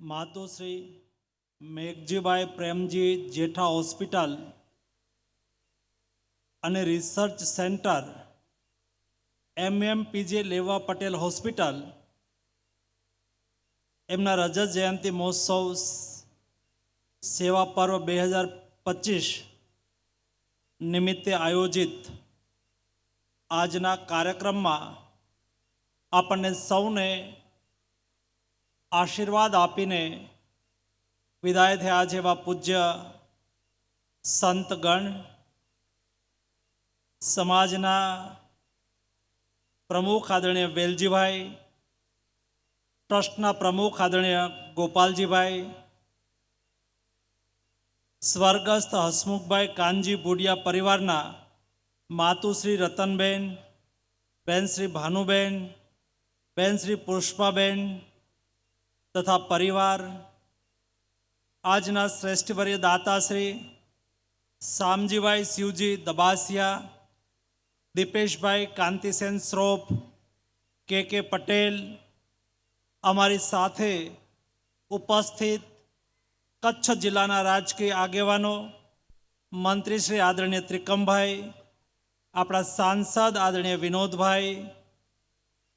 માતુશ્રી Meghjibhai Premji Jetha hospital અને research centre MMPJ Leva Patel hospital એમના રજત જયંતિ મહોત્સવ સેવા પર્વ બે હજાર પચીસ નિમિત્તે આયોજિત આજના કાર્યક્રમમાં આપણને સૌને આશીર્વાદ આપીને વિદાય થયા જેવા પૂજ્ય સંતગણ સમાજના પ્રમુખ આદરણીય વેલજીભાઈ, ટ્રસ્ટના પ્રમુખ આદરણીય ગોપાલજીભાઈ, સ્વર્ગસ્થ હસમુખભાઈ કાનજી ભુડિયા પરિવારના માતુશ્રી રતનબેન, બેન શ્રી ભાનુબેન, બેન શ્રી પુષ્પાબેન તથા પરિવાર, આજના શ્રેષ્ઠવર્ય દાતાશ્રી શામજીભાઈ શિવજી દબાસિયા, દીપેશભાઈ કાંતિસેન શ્રોફ કે કે પટેલ અમારી સાથે ઉપસ્થિત કચ્છ જિલ્લાના રાજકીય આગેવાનો, મંત્રી શ્રી આદરણીય ત્રિકમભાઈ, આપણા સાંસદ આદરણીય વિનોદભાઈ,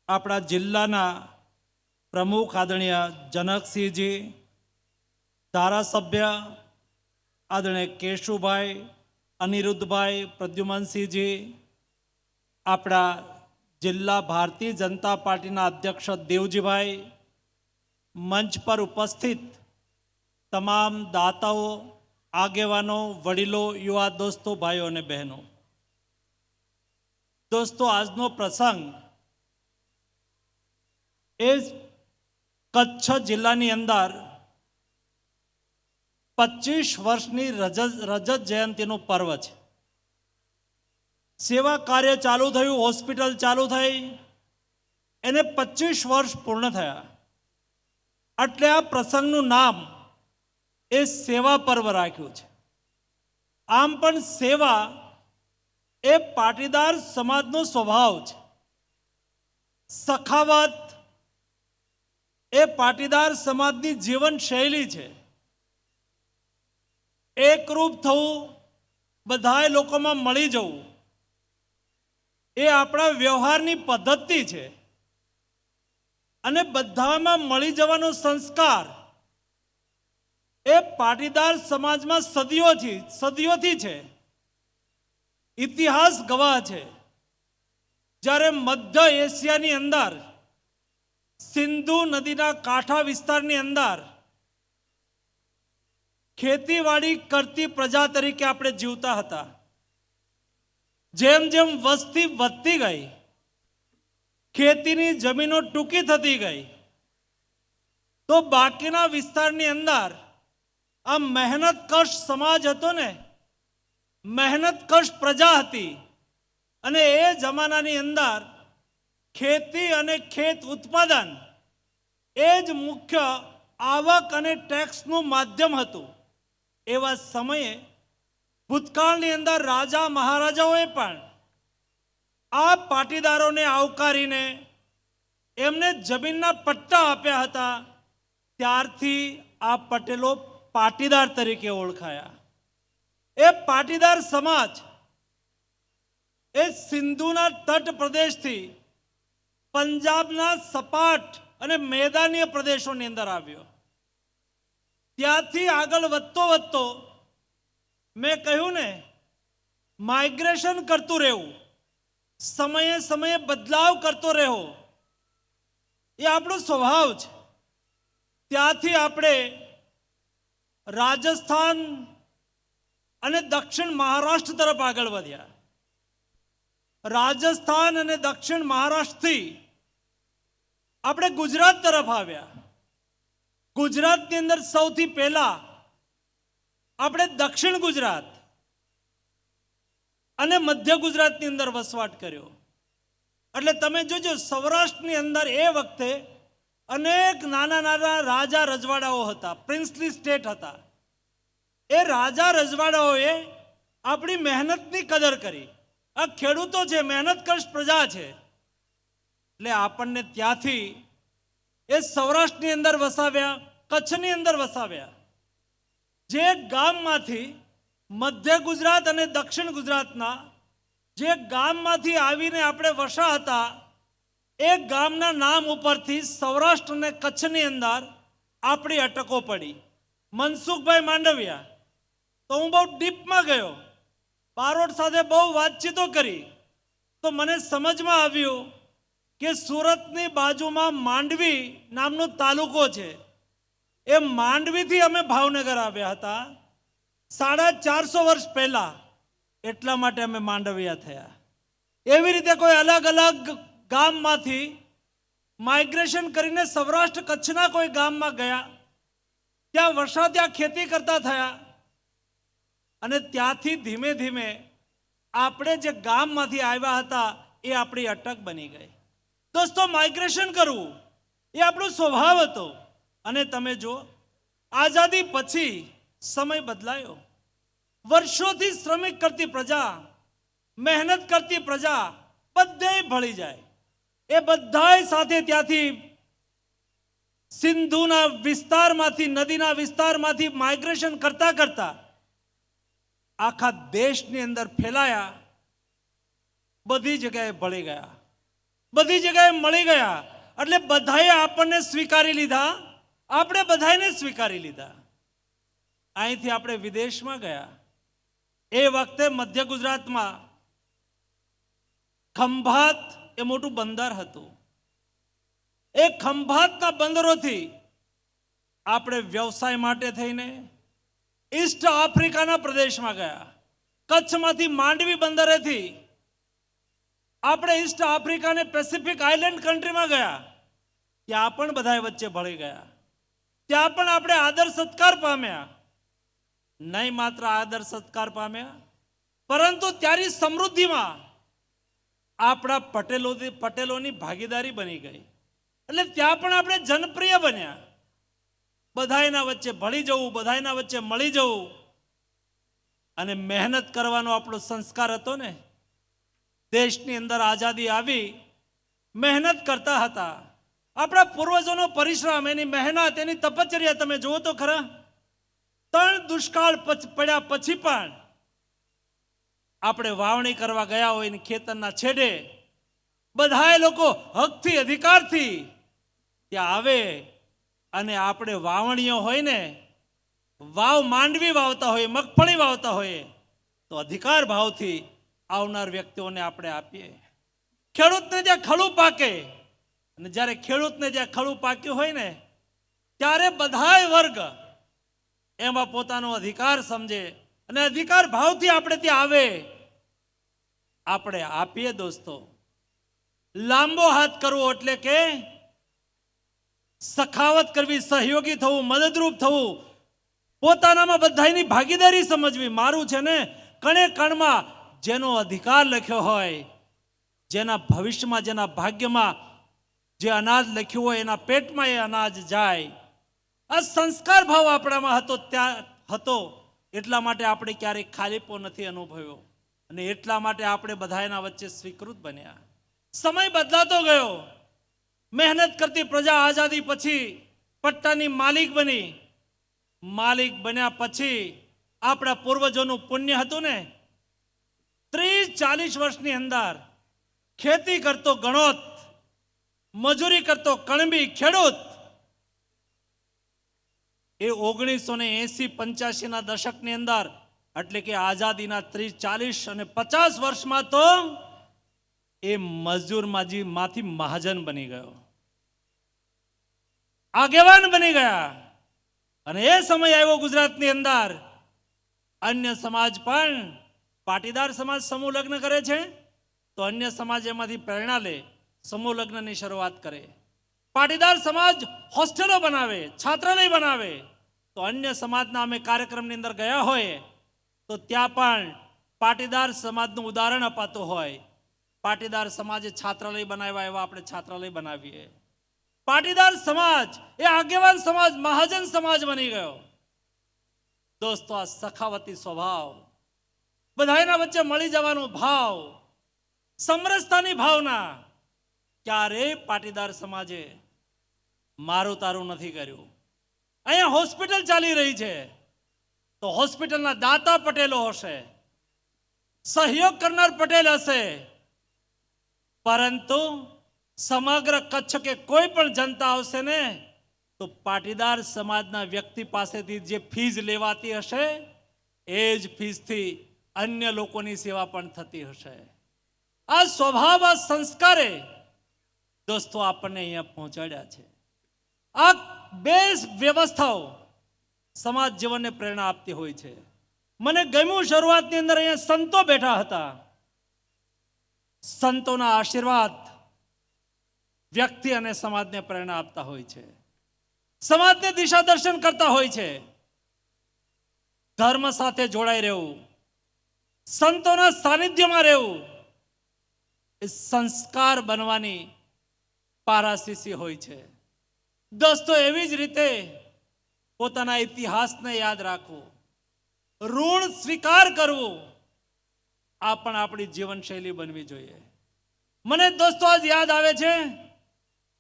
આપણા જિલ્લાના પ્રમુખ આદરણીય જનકસિંહજી ધારાસભ્ય આદરણીય કેશુભાઈ, અનિરુદ્ધભાઈ પ્રદ્યુમનસિંહજી આપણા જિલ્લા ભારતીય જનતા પાર્ટીના અધ્યક્ષ દેવજીભાઈ, મંચ પર ઉપસ્થિત તમામ દાતાઓ, આગેવાનો, વડીલો, યુવા દોસ્તો, ભાઈઓ અને બહેનો. દોસ્તો, આજનો પ્રસંગ એ કચ્છ જિલ્લાની અંદર પચીસ વર્ષની રજત રજત જયંતિનું પર્વ છે. સેવા કાર્ય ચાલુ થયું, હોસ્પિટલ ચાલુ થઈ, એને પચીસ વર્ષ પૂર્ણ થયા. એટલે આ પ્રસંગનું નામ એ સેવા પર્વ રાખ્યું છે. આમ પણ સેવા એ પાટીદાર સમાજનો સ્વભાવ છે. સખાવત એ પાટીદાર સમાજની જીવન શૈલી છે. એકરૂપ થવું, બધાય લોકોમાં મળી જવું, એ આપણા વ્યવહારની પદ્ધતિ છે. અને બધામાં મળી જવાનો સંસ્કાર એ પાટીદાર સમાજમાં સદીઓથી સદીઓથી છે. ઇતિહાસ ગવાહ છે. જ્યારે મધ્ય એશિયાની અંદર સિંધુ નદીના કાંઠા વિસ્તારની અંદર ખેતીવાડી કરતી પ્રજા તરીકે આપણે જીવતા હતા. જેમ જેમ વસ્તી વધતી ગઈ, ખેતીની જમીનો ટૂંકી થતી ગઈ, તો બાકીના વિસ્તારની અંદર આ મહેનત કશ સમાજ હતો ને, મહેનત કશ પ્રજા હતી. અને એ જમાનાની અંદર ખેતી અને ખેત ઉત્પાદન એ જ મુખ્ય આવક અને ટેક્સનું માધ્યમ હતું. એવા સમયે ભૂતકાળની અંદર રાજા મહારાજાઓએ પણ આ પાટીદારોને આવકારીને એમને જમીનના પટ્ટા આપ્યા હતા. ત્યારથી આ પટેલો પાટીદાર તરીકે ઓળખાયા. એ પાટીદાર સમાજ એ સિંધુના તટ પ્રદેશથી પંજાબના સપાટ અને મેદાનીય પ્રદેશોની અંદર આવ્યો. ત્યાંથી આગળ વધતો વધતો મેં કહ્યું ને માઇગ્રેશન કરતું રહેવું, સમયે સમયે બદલાવ કરતો રહેવો, એ આપણો સ્વભાવ છે. ત્યાંથી આપણે રાજસ્થાન અને દક્ષિણ મહારાષ્ટ્ર તરફ આગળ વધ્યા. રાજસ્થાન અને દક્ષિણ મહારાષ્ટ્રથી આપણે ગુજરાત તરફ આવ્યા. ગુજરાતની અંદર સૌથી પહેલા આપણે દક્ષિણ ગુજરાત અને મધ્ય ગુજરાતની અંદર વસવાટ કર્યો. એટલે તમે જોજો, સૌરાષ્ટ્રની અંદર એ વખતે અનેક નાના નાના રાજા રજવાડાઓ હતા પ્રિન્સલી સ્ટેટ હતા. એ રાજા રજવાડાઓએ આપણી મહેનતની કદર કરી. આ ખેડૂતો છે, મહેનત કરશ પ્રજા છે. એટલે આપણને ત્યાંથી એ સૌરાષ્ટ્રની અંદર વસાવ્યા, કચ્છની અંદર વસાવ્યા. જે ગામમાંથી મધ્ય ગુજરાત અને દક્ષિણ ગુજરાતના જે ગામમાંથી આવીને આપણે વસા હતા, એ ગામના નામ ઉપરથી સૌરાષ્ટ્ર અને કચ્છની અંદર આપણી અટકો પડી. મનસુખભાઈ માંડવિયા, તો હું બહુ ડીપમાં ગયો. બારોટ સાથે બહુ વાતચીતો કરી. તો મને સમજમાં આવ્યું કે સુરતની બાજુમાં માંડવી નામનો તાલુકો છે. એ માંડવીથી અમે ભાવનગર આવ્યા હતા સાડા ચારસો વર્ષ પહેલાં. એટલા માટે અમે માંડવિયા થયા. એવી રીતે કોઈ અલગ અલગ ગામમાંથી માઇગ્રેશન કરીને સૌરાષ્ટ્ર કચ્છના કોઈ ગામમાં ગયા. ત્યાં વર્ષા ત્યાં ખેતી કરતા થયા. અને ત્યાંથી ધીમે ધીમે આપણે જે ગામમાંથી આવ્યા હતા, એ આપણી અટક બની ગઈ. દોસ્તો માઇગ્રેશન કરવું એ આપણો સ્વભાવ હતો. અને તમે જો આઝાદી પછી સમય બદલાયો. વર્ષોથી શ્રમિક કરતી પ્રજા, મહેનત કરતી પ્રજા બધે ભળી જાય. એ બધાય સાથે ત્યાંથી સિંધુના વિસ્તારમાંથી, નદીના વિસ્તારમાંથી માઇગ્રેશન કરતા કરતા આખા દેશની અંદર ફેલાયા, બધી જગ્યાએ ભળી ગયા. બધી જગ્યાએ મળી ગયા. એટલે બધાએ આપણને સ્વીકારી લીધા. આપણે બધાને સ્વીકારી લીધા. અહીંથી આપણે વિદેશમાં ગયા. એ વખતે મધ્ય ગુજરાતમાં ખંભાત એ મોટું બંદર હતું. એ ખંભાતના બંદરોથી આપણે વ્યવસાય માટે થઈને ઈસ્ટ આફ્રિકાના પ્રદેશમાં ગયા. કચ્છમાંથી માંડવી બંદરેથી આપણે ઈસ્ટ આફ્રિકાને પેસિફિક આઇલેન્ડ કન્ટ્રીમાં ગયા. ત્યાં પણ બધાય વચ્ચે ભળી ગયા. ત્યાં પણ આપણે આદર સત્કાર પામ્યા. નહીં માત્ર આદર સત્કાર પામ્યા, પરંતુ ત્યારી સમૃદ્ધિમાં આપણા પટેલો પટેલોની ભાગીદારી બની ગઈ. એટલે ત્યાં પણ આપણે જનપ્રિય બન્યા. બધાયના વચ્ચે ભળી જવું, બધાયના વચ્ચે મળી જવું. અને મહેનત કરવાનો આપણો સંસ્કાર હતો ને, દેશની અંદર આઝાદી આવી, મહેનત કરતા હતા. આપણા પૂર્વજોનો પરિશ્રમ, એની મહેનત, એની તપચર્યા તમે જુઓ તો ખરા. ત્રણ દુષ્કાળ પડ્યા પછી પણ આપણે વાવણી કરવા ગયા હોય ને ખેતરના છેડે બધાએ લોકો હકથી, અધિકારથી ત્યાં આવે અને આપણે વાવણીઓ હોય ને, વાવ માંડવી વાવતા હોઈએ મગફળી વાવતા હોઈએ તો અધિકાર ભાવથી આવનાર વ્યક્તિઓને આપણે આપીએ. ખેડૂતને જ્યાં ખડું પાકે, અને જ્યારે ખેડૂતને જ્યાં ખડું પાક્યું હોય ને, ત્યારે બધાય વર્ગ એમાં પોતાનો અધિકાર સમજે અને અધિકાર ભાવથી આપણે ત્યાં આવે. આપણે આપીએ દોસ્તો. લાંબો હાથ કરવો એટલે કે સખાવત કરવી, સહયોગી થવું, મદદરૂપ થવું, પોતાનામાં બધાની ભાગીદારી સમજવી મારું છે ને કણે કણમાં જેનો અધિકાર લખ્યો હોય, જેના ભવિષ્યમાં, જેના ભાગ્યમાં જે અનાજ લખ્યું હોય, એના પેટમાં એ અનાજ જાય. આ સંસ્કાર ભાવ આપણામાં હતો, ત્યાં હતો. એટલા માટે આપણે ક્યારેય ખાલીપો નથી અનુભવ્યો. અને એટલા માટે આપણે બધા એના વચ્ચે સ્વીકૃત બન્યા. સમય બદલાતો ગયો. મહેનત કરતી પ્રજા આઝાદી પછી પટ્ટાની માલિક બની. માલિક બન્યા પછી આપણા પૂર્વજોનું પુણ્ય હતું ને? ત્રીસ, ચાલીસ વર્ષની અંદર ખેતી કરતો ગણોત, મજૂરી કરતો કણબી ખેડૂત. એ ઓગણીસો ને એસી, પંચ્યાસીના દશકની અંદર, એટલે કે આઝાદીના ત્રીસ, ચાલીસ અને પચાસ વર્ષમાં તો એ મજૂર માજી માંથી મહાજન બની ગયો. આગેવાન બની ગયા. અને એ સમય આવ્યો ગુજરાતની અંદર. અન્ય સમાજ પણ પાટીદાર સમાજ સમૂહ લગ્ન કરે છે, તો અન્ય સમાજ એમાંથી પ્રેરણા લે, સમૂહ લગ્નની શરૂઆત કરે. પાટીદાર સમાજ હોસ્ટેલો બનાવે, છાત્રાલય બનાવે. તો અન્ય સમાજના અમે કાર્યક્રમની અંદર ગયા હોય, તો ત્યાં પણ પાટીદાર સમાજનું ઉદાહરણ અપાતું હોય. પાટીદાર સમાજે છાત્રાલય બનાવ્યા એવા આપણે છાત્રાલય બનાવીએ. પાટીદાર સમાજ એ આગેવાન સમાજ, મહાજન સમાજ બની ગયો. દોસ્તો, આ સખાવતી સ્વભાવ બધાના વચ્ચે મળી જવાનો ભાવ, સમરસતાની ભાવના ક્યારેય પાટીદાર સમાજે મારું તારું નથી કર્યું. અહીંયા હોસ્પિટલ ચાલી રહી છે. તો હોસ્પિટલના દાતા પટેલો હશે. સહયોગ કરનાર પટેલ હશે. પરંતુ સમગ્ર કચ્છ કે કોઈ પણ જનતા આવશે ને, તો પાટીદાર સમાજના વ્યક્તિ પાસેથી જે ફીઝ લેવાતી હશે, એ જ ફીઝથી અન્ય લોકોની સેવા પણ થતી હશે. આ સ્વભાવ સંસ્કારે દોસ્તો આપણને અહીંયા પહોંચાડ્યા છે. આ બે વ્યવસ્થાઓ સમાજ જીવનને પ્રેરણા આપતી હોય છે. મને ગમ્યું શરૂઆતની અંદર અહીંયા સંતો બેઠા હતા. સંતોના આશીર્વાદ વ્યક્તિ અને સમાજને પ્રેરણા આપતા હોય છે. સમાજને દિશા દર્શન કરતા હોય છે. ધર્મ સાથે જોડાઈ રહેવું, સંતોના સાનિધ્યમાં રહેવું, એ સંસ્કાર બનવાની પારાશીસી હોય છે. દોસ્તો, એવી જ રીતે પોતાના ઇતિહાસને યાદ રાખવું, ઋણ સ્વીકાર કરવું આ પણ આપણી જીવનશૈલી બનવી જોઈએ. મને દોસ્તો આજ યાદ આવે છે,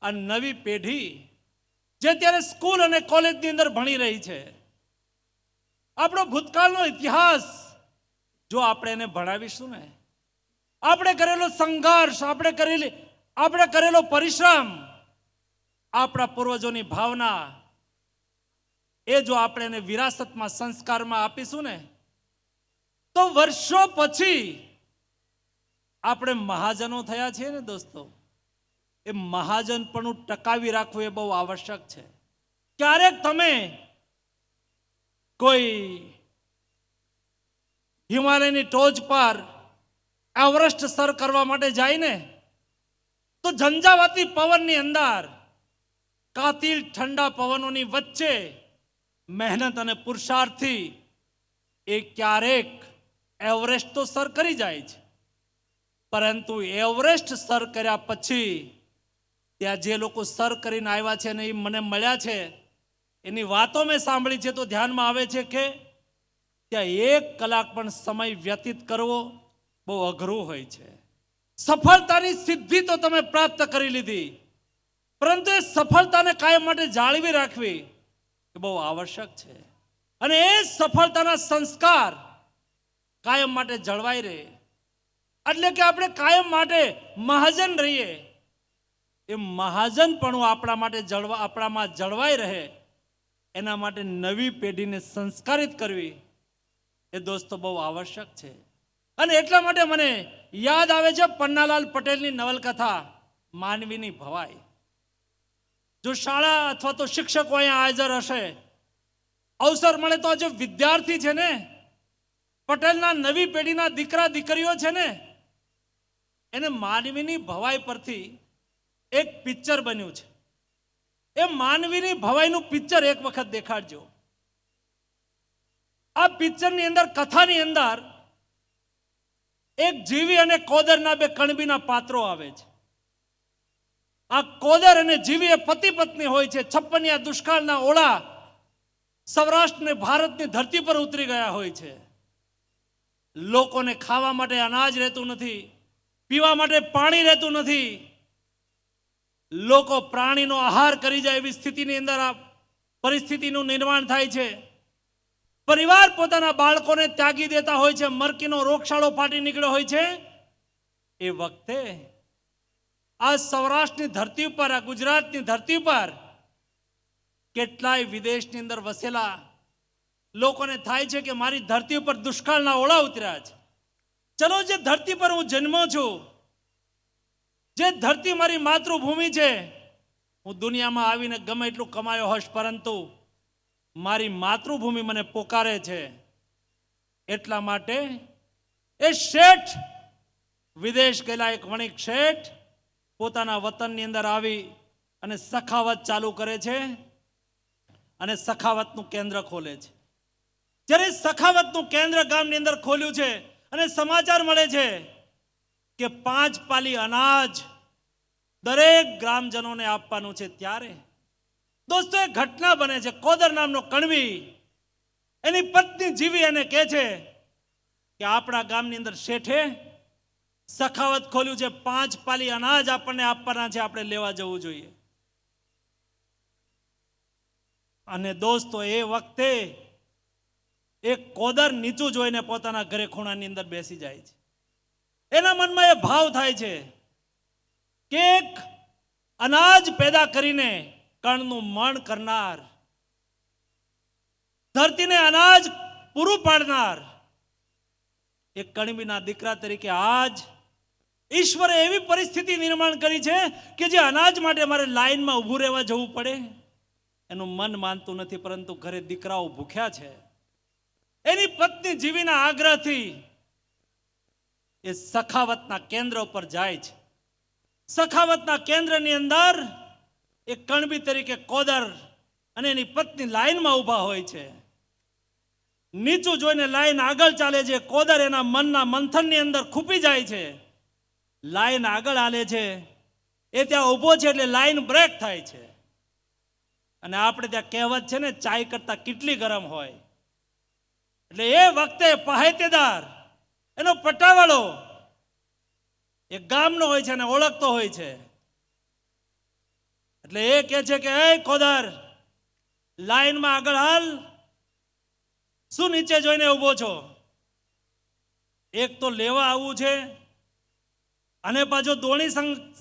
આ નવી પેઢી જે અત્યારે સ્કૂલ અને કોલેજની અંદર ભણી રહી છે. આપણો ભૂતકાળનો ઇતિહાસ જો આપણે એને ભણાવીશું ને, આપણે કરેલો સંઘર્ષ, આપણે કરેલી, આપણે કરેલો પરિશ્રમ, આપણા પૂર્વજોની ભાવના એ જો આપણે એને વિરાસતમાં, સંસ્કારમાં આપીશું ને તો વર્ષો પછી આપણે મહાજનો થયા છીએ ને દોસ્તો. એ મહાજનપણું ટકાવી રાખવું એ બહુ આવશ્યક છે. ક્યારેક તમે કોઈ હિમાલયની ટોચ પર એવરેસ્ટ સર કરવા માટે જાય ને, તો ઝંઝાવાતી પવનની અંદર કાતિલ ઠંડા પવનોની વચ્ચે મહેનત અને પુરુષાર્થથી એ ક્યારેક એવરેસ્ટ તો સર કરી જાય છે. પરંતુ એવરેસ્ટ સર કર્યા પછી ત્યાં જે લોકો સર કરીને આવ્યા છે અને એ મને મળ્યા છે, એની વાતો મેં સાંભળી છે તો ધ્યાનમાં આવે છે કે ત્યાં એક કલાક પણ સમય વ્યતીત કરવો બહુ અઘરું હોય છે. સફળતાની સિદ્ધિ તો તમે પ્રાપ્ત કરી લીધી, પરંતુ એ સફળતાને કાયમ માટે જાળવી રાખવી એ બહુ આવશ્યક છે. અને એ સફળતાના સંસ્કાર કાયમ માટે જળવાઈ રહે. એટલે કે આપણે કાયમ માટે મહાજન રહીએ. એ મહાજનપણું આપણા માટે જળવા, આપણામાં જળવાઈ રહે. એના માટે નવી પેઢીને સંસ્કારિત કરવી એ દોસ્તો બહુ આવશ્યક છે. અને એટલા માટે મને યાદ આવે છે પન્નાલાલ પટેલની નવલકથા, માનવીની ભવાઈ. જો શાળા અથવા તો શિક્ષકો અહીંયા હાજર હશે, અવસર મળે તો આજે વિદ્યાર્થી છે ને પટેલના નવી પેઢીના દીકરા, દીકરીઓ છે ને, એને માનવીની ભવાઈ પરથી એક પિક્ચર બન્યું છે. એ માનવીની ભવાઈનું પિક્ચર એક વખત દેખાડજો. આ પિક્ચરની અંદર, કથાની અંદર એક જીવી અને કોદરના બે કણબીના પાત્રો આવે છે. આ કોદર અને જીવી એ પતિ પત્ની હોય છે. છપ્પનિયા દુષ્કાળના ઓળા સૌરાષ્ટ્ર ને ભારતની ધરતી પર ઉતરી ગયા હોય છે. લોકોને ખાવા માટે અનાજ રહેતું નથી, પીવા માટે પાણી રહેતું નથી. લોકો પ્રાણીનો આહાર કરી જાય એવી સ્થિતિની અંદર આ પરિસ્થિતિનું નિર્માણ થાય છે. પરિવાર પોતાના બાળકોને ત્યાગી દેતા હોય છે, મરકીનો રોગશાળો ફાટી નીકળ્યો હોય છે. એ વખતે આ સૌરાષ્ટ્રની ધરતી ઉપર, આ ગુજરાતની ધરતી પર કેટલાય વિદેશની અંદર વસેલા લોકોને થાય છે કે મારી ધરતી ઉપર દુષ્કાળના ઓળા ઉતર્યા છે. ચલો જે ધરતી પર હું જન્મો છું, જે ધરતી મારી માતૃભૂમિ છે, હું દુનિયામાં આવીને ગમે એટલું કમાયો હશ, પરંતુ મારી માતૃભૂમિ મને પોકારે છે. એટલા માટે એ શેઠ, વિદેશ ગયેલા એક વણિક શેઠ પોતાના વતનની અંદર આવી અને સખાવત ચાલુ કરે છે અને સખાવતનું કેન્દ્ર ખોલે છે. જ્યારે સખાવતનું કેન્દ્ર ગામની અંદર ખોલ્યું છે અને સમાચાર મળે છે કે પાંચ પાલી અનાજ દરેક ગ્રામજનોને આપવાનું છે ત્યારે. દોસ્તો એ ઘટના બને છે, કોદર નામનો કણવી. એની પત્ની જીવી એને કહે છે કે આપણા ગામની અંદર શેઠે સખાવત ખોલ્યું છે, પાંચ પાલી અનાજ આપણને આપવાના છે, આપણે લેવા જવું જોઈએ. અને દોસ્તો, એ વખતે એક કોદર નીચું જોઈને પોતાના ઘરે ખૂણાની અંદર બેસી જાય છે. એના મનમાં એ ભાવ થાય છે કે એક અનાજ પેદા કરીને કણનું મણ કરનાર, ધરતીને અનાજ પૂરું પાડનાર, એક કણબીના દીકરા તરીકે આજ ઈશ્વરે એવી પરિસ્થિતિ નિર્માણ કરી છે કે જે અનાજ માટે મારે લાઈનમાં ઊભું રહેવા જવું પડે. એનું મન માનતું નથી, પરંતુ ઘરે દીકરાઓ ભૂખ્યા છે. એની પત્ની જીવીના આગ્રહથી એ સખાવતના કેન્દ્ર ઉપર જાય છે. સખાવતના કેન્દ્રની અંદર એક કણબી તરીકે કોદર અને એની પત્ની લાઈનમાં ઊભા હોય છે. નીચું જોઈને લાઈન આગળ ચાલે છે. કોદર એના મનના મંથનની અંદર ખૂપી જાય છે. લાઈન આગળ આલે છે. એ ત્યાં ઊભો છે એટલે લાઈન બ્રેક થાય છે. અને આપણે ત્યાં કહેવત છે ને, ચાય કરતાં કેટલી ગરમ હોય. એટલે એ વખતે પહેતેદાર એનો પટ્ટાવાળો એ ગામનો હોય છે અને ઓળખતો હોય છે. એટલે એ કહે છે કે, એ કોદર, લાઈનમાં આગળ હાલ. શું નીચે જોઈને ઊભો છો? એક તો લેવા આવવું છે, અને પાછો દોણી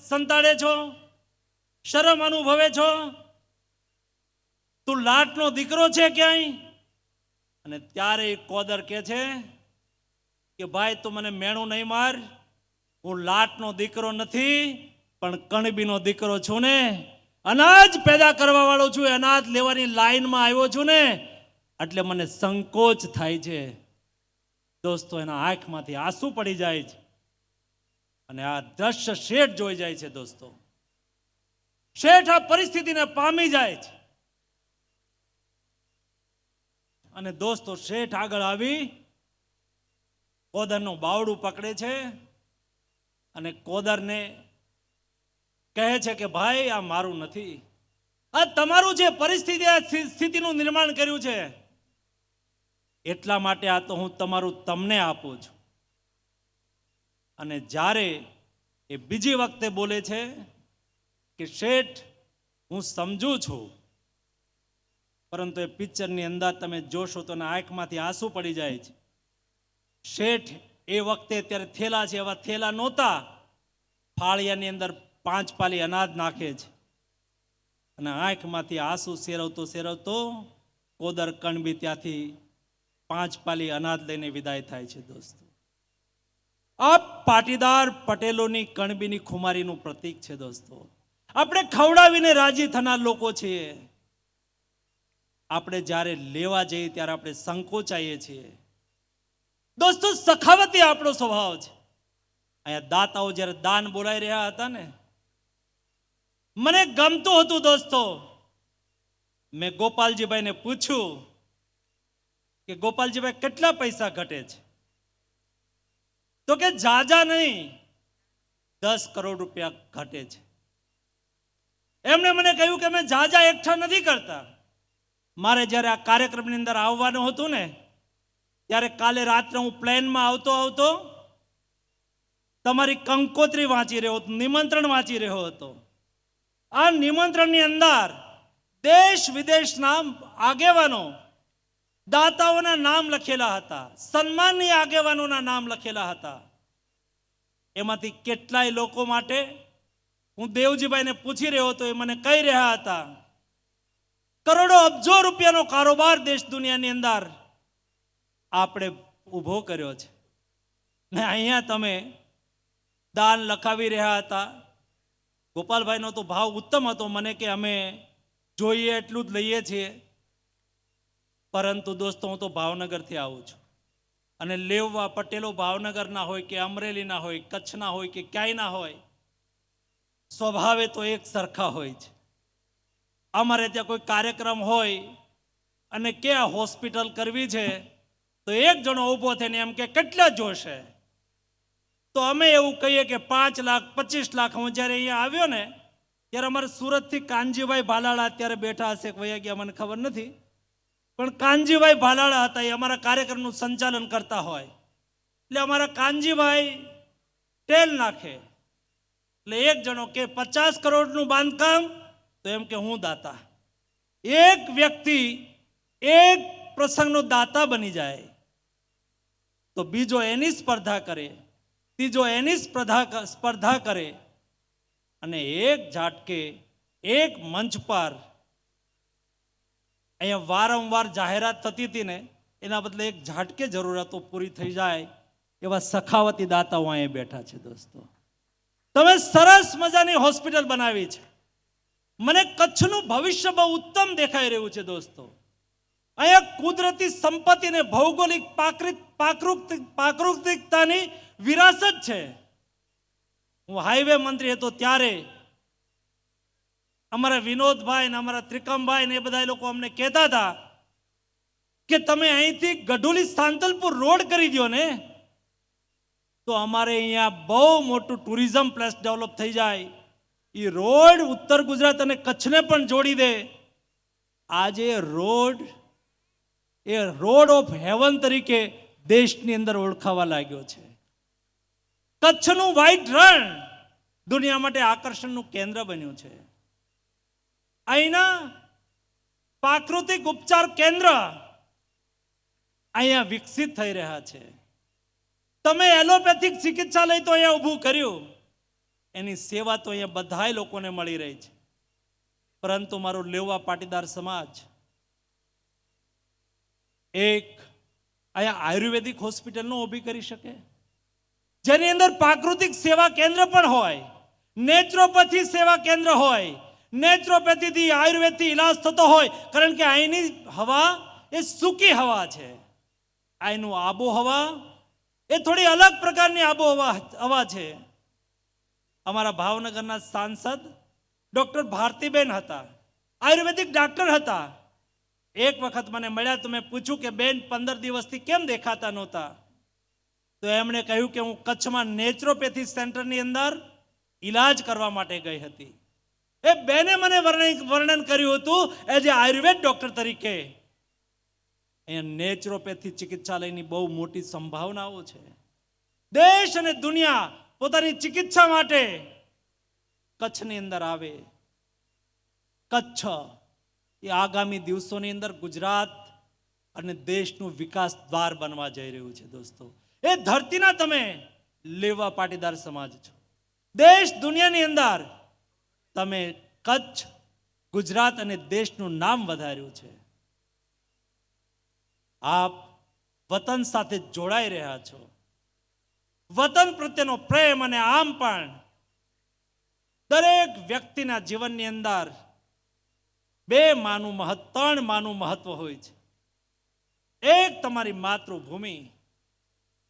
સંતાડે છો, શરમ અનુભવે છો. તું લાટનો દીકરો છે ક્યાંય? અને ત્યારે એ કોદર કે છે કે, ભાઈ, તું મને મેણું નહીં માર. હું લાટનો દીકરો નથી, પણ કણબીનો દીકરો છું ને. અનાજ પેદા કરવા વાળો છું, અનાજ લેવાની લાઈનમાં આવ્યો છું ને. એટલે મને સંકોચ થાય છે. દોસ્તો, એના આંખમાંથી આંસુ પડી જાય છે. અને આ દ્રશ્ય શેઠ જોઈ જાય છે, દોસ્તો. શેઠ આ પરિસ્થિતિને પામી જાય છે. અને દોસ્તો શેઠ આગળ આવી કોદરનું બાવડું પકડે છે અને કોદરને કહે છે કે, ભાઈ, આ મારું નથી. આ તમારું જે પરિસ્થિતિ સ્થિતિનું નિર્માણ કર્યું છે, એટલા માટે આ તો હું તમારું તમને આપું છું. અને જ્યારે એ બીજી વખતે બોલે છે કે, શેઠ, હું સમજુ છું પરંતુ એ પિક્ચરની અંદર તમે જોશો તો આંખમાંથી આંસુ પડી જાય છે. શેઠ એ વખતે ત્યારે થેલા છે, એવા થેલા નહોતા. ફાળિયાની અંદર પાંચ પાલી અનાજ નાખે છે. અને આંખમાંથી આંસુ સેરવતો સેરવતો કોદર કણબી ત્યાંથી પાંચ પાલી અનાજ લઈને વિદાય થાય છે દોસ્તો. આ પાટીદાર પટેલોની કણબીની ખુમારીનું પ્રતીક છે દોસ્તો. આપણે ખવડાવીને રાજી થનાર લોકો છીએ. આપણે જ્યારે લેવા જઈએ ત્યારે આપણે સંકોચાઈએ છીએ. દોસ્તો, સખાવતી આપણો સ્વભાવ છે. અહીંયા દાતાઓ જ્યારે દાન બોલાઈ રહ્યા હતા ને, મને ગમતું હતું દોસ્તો. મેં ગોપાલજીભાઈને પૂછ્યું કે ગોપાલજીભાઈ, કેટલા પૈસા ઘટે છે? તો કે જાજા નહીં, દસ કરોડ રૂપિયા ઘટે છે. એમણે મને કહ્યું કે અમે જાજા એકઠા નથી કરતા. મારે જ્યારે આ કાર્યક્રમની અંદર આવવાનું હતું ને, ત્યારે કાલે રાત્રે હું પ્લેનમાં આવતો આવતો તમારી કંકોત્રી વાંચી રહ્યો હતો, નિમંત્રણ વાંચી રહ્યો હતો. આ નિમંત્રણની અંદર દેશ વિદેશના આગેવાનો દાતાઓના નામ લખેલા હતા, સન્માનની આગેવાનોના નામ લખેલા હતા. એમાંથી કેટલાય લોકો માટે હું દેવજીભાઈને પૂછી રહ્યો હતો, એ મને કહી રહ્યા હતા કરોડો અબજો રૂપિયાનો કારોબાર દેશ દુનિયાની અંદર આપણે ઊભો કર્યો છે. ને અહીંયા તમે દાન લખાવી રહ્યા હતા. ગોપાલભાઈનો તો ભાવ ઉત્તમ હતો. મને કે અમે જોઈએ એટલું જ લઈએ છીએ. પરંતુ દોસ્તો, હું તો ભાવનગરથી આવું છું. અને લેવવા પટેલો ભાવનગરના હોય કે અમરેલીના હોય, કચ્છના હોય કે ક્યાંયના હોય, સ્વભાવે તો એક સરખા હોય છે. અમારે ત્યાં કોઈ કાર્યક્રમ હોય અને કે હોસ્પિટલ કરવી છે, તો એક જણો ઊભો થઈને એમ કે, કેટલા જોશે? તો અમે એવું કહીએ કે, પાંચ લાખ, પચીસ લાખ. હું જ્યારે અહીંયા આવ્યો ને, ત્યારે અમારે સુરતથી કાનજીભાઈ ભાલાળા અત્યારે બેઠા હશે વયા ગયા મને ખબર નથી. પણ કાનજીભાઈ ભાલાળા હતા, એ અમારા કાર્યક્રમનું સંચાલન કરતા હોય. એટલે અમારા કાનજીભાઈ તેલ નાખે. એટલે એક જણો કે, પચાસ કરોડનું બાંધકામ તો એમ કે હું દાતા. એક વ્યક્તિ એક પ્રસંગનો દાતા બની જાય, તો બીજો એની સ્પર્ધા કરે, ત્રીજો એની સ્પર્ધા સ્પર્ધા કરે, અને એક ઝાટકે, એક મંચ પર અહીંયા વારંવાર જાહેરાત થતી હતી ને, એના બદલે એક ઝાટકે જરૂરતો પૂરી થઈ જાય, એવા સખાવતી દાતાઓ અહીંયા બેઠા છે દોસ્તો. તમે સરસ મજાની હોસ્પિટલ બનાવી છે. મને કચ્છનું ભવિષ્ય બહુ ઉત્તમ દેખાઈ રહ્યું છે દોસ્તો. અહીંયા કુદરતી સંપત્તિ અને ભૌગોલિક પાકૃત પાકૃત પ્રાકૃતિકતાની વિરાસત છે. હું હાઈવે મંત્રી હતો ત્યારે. અમારા વિનોદભાઈ ને અમારા ત્રિકમભાઈ ને એ બધા લોકો અમને કહેતા હતા કે તમે અહીંથી ગઢુલી સાંતલપુર રોડ કરી દો ને, તો અમારે અહીંયા બહુ મોટું ટુરિઝમ પ્લેસ ડેવલપ થઈ જાય. એ રોડ ઉત્તર ગુજરાત અને કચ્છને પણ જોડી દે. આજે road, a road of heaven તરીકે દેશની અંદર ઓળખાવા લાગ્યો છે. કચ્છનું વાઇટ રણ દુનિયા માટે આકર્ષણનું કેન્દ્ર બન્યું છે. અહીંના પ્રાકૃતિક ઉપચાર કેન્દ્ર અહીંયા વિકસિત થઈ રહ્યા છે. તમે એલોપેથિક ચિકિત્સાલય તો અહીંયા ઊભું કર્યું. એની સેવા તો અહીંયા બધાય લોકોને મળી રહી છે. પરંતુ મારો લેવા પાટીદાર સમાજ એક અહીંયા આયુર્વેદિક હોસ્પિટલનો ઊભી કરી શકે. જેની અંદર પ્રાકૃતિક સેવા કેન્દ્ર પણ હોય, નેચરોપેથી સેવા કેન્દ્ર હોય, નેચરોપેથીથી આયુર્વેદથી ઈલાજ થતો હોય, કારણ કે અહીંની હવા એ સૂકી હવા છે. અહીંનું આબોહવા એ થોડી અલગ પ્રકારની આબોહવા હવા છે. અમારા ભાવનગરના સાંસદ ડૉક્ટર ભારતીબેન હતા, આયુર્વેદિક ડાક્ટર હતા. એક વખત મને મળ્યા, તો મેં પૂછ્યું કે, બેન, પંદર દિવસથી કેમ દેખાતા નહોતા? તો એમણે કહ્યું કે, હું કચ્છમાં નેચરોપેથી સેન્ટરની અંદર ઈલાજ કરવા માટે ગઈ હતી. એ બેને મને વર્ણન કર્યું હતું, એઝ એ આયુર્વેદ ડૉક્ટર તરીકે. અહીંયા નેચરોપેથી ચિકિત્સાલયની બહુ મોટી સંભાવનાઓ છે. દેશ અને દુનિયા પોતાની ચિકિત્સા માટે કચ્છની અંદર આવે. કચ્છ એ આગામી દિવસોની અંદર ગુજરાત અને દેશનું વિકાસ દ્વાર બનવા જઈ રહ્યું છે દોસ્તો. એ ધરતીના તમે લેવા પાટીદાર સમાજ છો. દેશ દુનિયાની અંદર તમે કચ્છ, ગુજરાત અને દેશનું નામ વધાર્યું છે. આપ વતન સાથે જોડાઈ રહ્યા છો. વતન પ્રત્યેનો પ્રેમ અને આમ પણ દરેક વ્યક્તિના જીવનની અંદર બે માનું મહત્વ, ત્રણ માનું મહત્વ હોય છે. એક તમારી માતૃભૂમિ,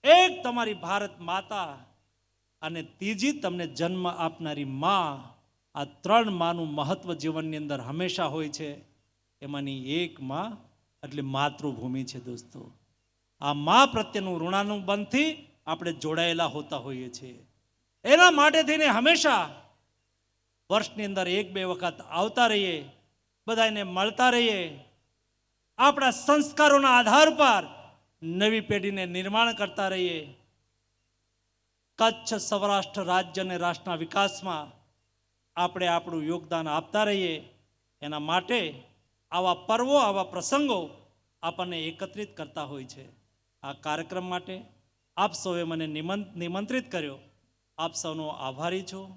એક તમારી ભારત માતા અને ત્રીજી તમને જન્મ આપનારી માં. આ ત્રણ માનું મહત્વ જીવનની અંદર હંમેશા હોય છે. એમાંની એક માં એટલે માતૃભૂમિ છે દોસ્તો. આ મા પ્રત્યેનું ઋણાનુબંધથી આપણે જોડાયેલા હોતા હોઈએ છીએ. એના માટે થઈને હંમેશા વર્ષની અંદર એક બે વખત આવતા રહીએ બધાને મળતા રહીએ. આપણા સંસ્કારોના આધાર પર નવી પેઢીને નિર્માણ કરતા રહીએ. કચ્છ સૌરાષ્ટ્ર રાજ્ય અને રાષ્ટ્રના વિકાસમાં આપણે આપણું યોગદાન આપતા રહીએ. એના માટે આવા પર્વો, આવા પ્રસંગો આપણને એકત્રિત કરતા હોય છે. આ કાર્યક્રમ માટે આપ સૌએ મને નિમંત્રિત કર્યો. આપ સૌનો આભારી છું.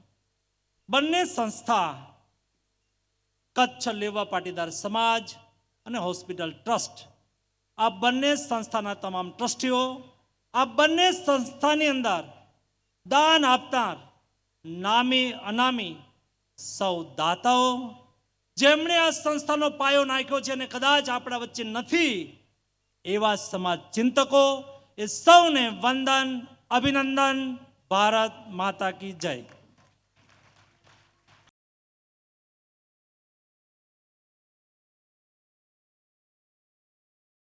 બંને સંસ્થા, કચ્છ લેવા પાટીદાર સમાજ અને હોસ્પિટલ ટ્રસ્ટ, આ બંને સંસ્થાના તમામ ટ્રસ્ટીઓ, આ બંને સંસ્થાની અંદર દાન આપનાર નામી, અનામી સૌ દાતાઓ, જેમણે આ સંસ્થાનો પાયો નાખ્યો છે અને કદાચ આપણા વચ્ચે નથી, એવા સમાજ ચિંતકો સૌને વંદન અભિનંદન ભારત માતા કી જય.